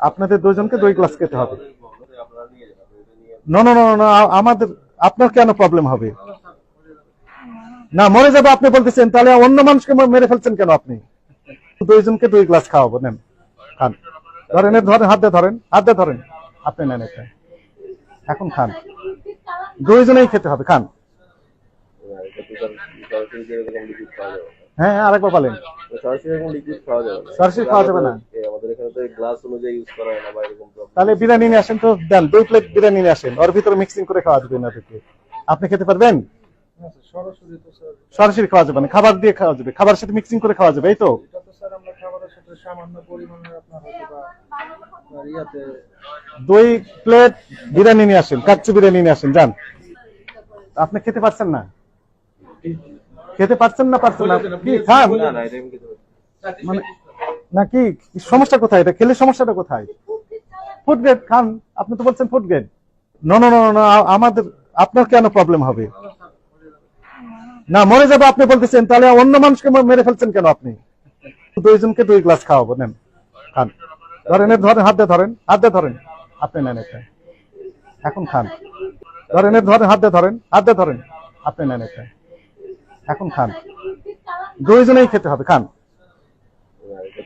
আপনাদের দুজনকে দুই গ্লাস খেতে হবে। না না না না আমাদের আপনার কেন প্রবলেম হবে? না মরে যাবে আপনি বলতেছেন তাহলে অন্য মানুষকে মেরে ফেলছেন কেন আপনি? দুইজনকে দুই গ্লাস খাওয়াবো নেন খান। ধরেন ধরেন হাত দিয়ে ধরেন হাত দিয়ে ধরেন। আপনি নেন এটা এখন খান। দুইজনেই খেতে হবে খান। হ্যাঁ হ্যাঁ, আরেকবার বলেন। সরাসরি খাওয়া যাবে না। গ্লাস অনুযায়ী ইউজ করা হয় না বা এরকম তাহলে বিরিয়ানি নিয়ে আসেন তো দেন দুই প্লেট বিরিয়ানি নিয়ে আসেন। ওর ভিতরে মিক্সিং করে খাওয়া যাবে না থেকে আপনি খেতে পারবেন? সরাসরি তো স্যার। সরাসরি খাওয়া যাবে না খাবার দিয়ে খাওয়া যাবে। খাবার সাথে মিক্সিং করে খাওয়া যাবে এই তো? এটা তো স্যার আমরা খাবারের সাথে সামান্য পরিমাণে আপনার হয়তো বা আপনার ইয়াতে দুই প্লেট বিরিয়ানি নিয়ে আসেন কাচ্চি বিরিয়ানি নিয়ে আসেন যান। আপনি খেতে পারছেন না? খেতে পারছেন না পারছেন না? কি খান মানে নাকি? সমস্যা কোথায় এটা? খেলে সমস্যাটা কোথায়? ফুড গ্রেড খান, আপনি তো বলছেন ফুড গ্রেড না না না আমাদের, আপনার কেন প্রবলেম হবে? না, মরে যাবে আপনি বলতেছেন, তাহলে অন্য মানুষকে মেরে ফেলছেন কেন আপনি? দুইজনকে দুই গ্লাস খাওয়াবো, নেন। খান। ধরেন ধরেন, হাত দিয়ে ধরেন, হাত দিয়ে ধরেন। আপনি নেন এটা। এখন খান। ধরেন ধরেন, হাত দিয়ে ধরেন, হাত দিয়ে ধরেন। আপনি নেন এটা। এখন খান। দুইজনেই খেতে হবে, খান না, এটা তো স্যার সরাসরি এরকম লিকুইড খাওয়া যাবে না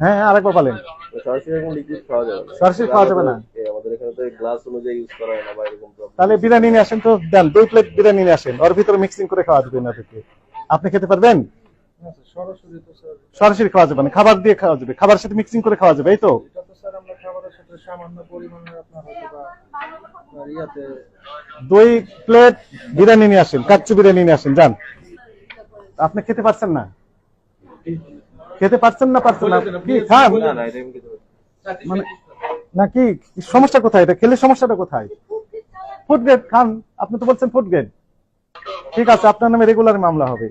হ্যাঁ আরেকবার বলেন। সরাসরি খাওয়া যাবে না। সরাসরি খাওয়া যাবে না। এ, আমাদের এখানে তো গ্লাস অনুযায়ী ইউজ করা হয় না বা এরকম তাহলে বিরিয়ানি নিয়ে আসেন তো দেন দুই প্লেট বিরিয়ানি নিয়ে আসেন। ওর ভিতরে মিক্সিং করে খাওয়া যাবে না থেকে আপনি খেতে পারবেন? সরাসরি তো স্যার সরাসরি খাওয়া যাবে না খাবার দিয়ে খাওয়া যাবে। খাবার সাথে মিক্সিং করে খাওয়া যাবে এই তো? এটা তো স্যার আমরা খাবারের সাথে সামান্য পরিমাণে আপনার হয়তো বা আপনার ইয়াতে দুই প্লেট বিরিয়ানি নিয়ে আসেন কাচ্চি বিরিয়ানি নিয়ে আসেন যান। আপনি খেতে পারছেন না? খেতে পারছেন না পারছেন না? কি? কিছু মানে নাকি? সমস্যা কোথায় এটা? খেলে সমস্যাটা কোথায়? ফুড গ্রেড খান আপনি তো বলছেন ফুড গ্রেড ঠিক আছে আপনার নামে রেগুলার মামলা হবে।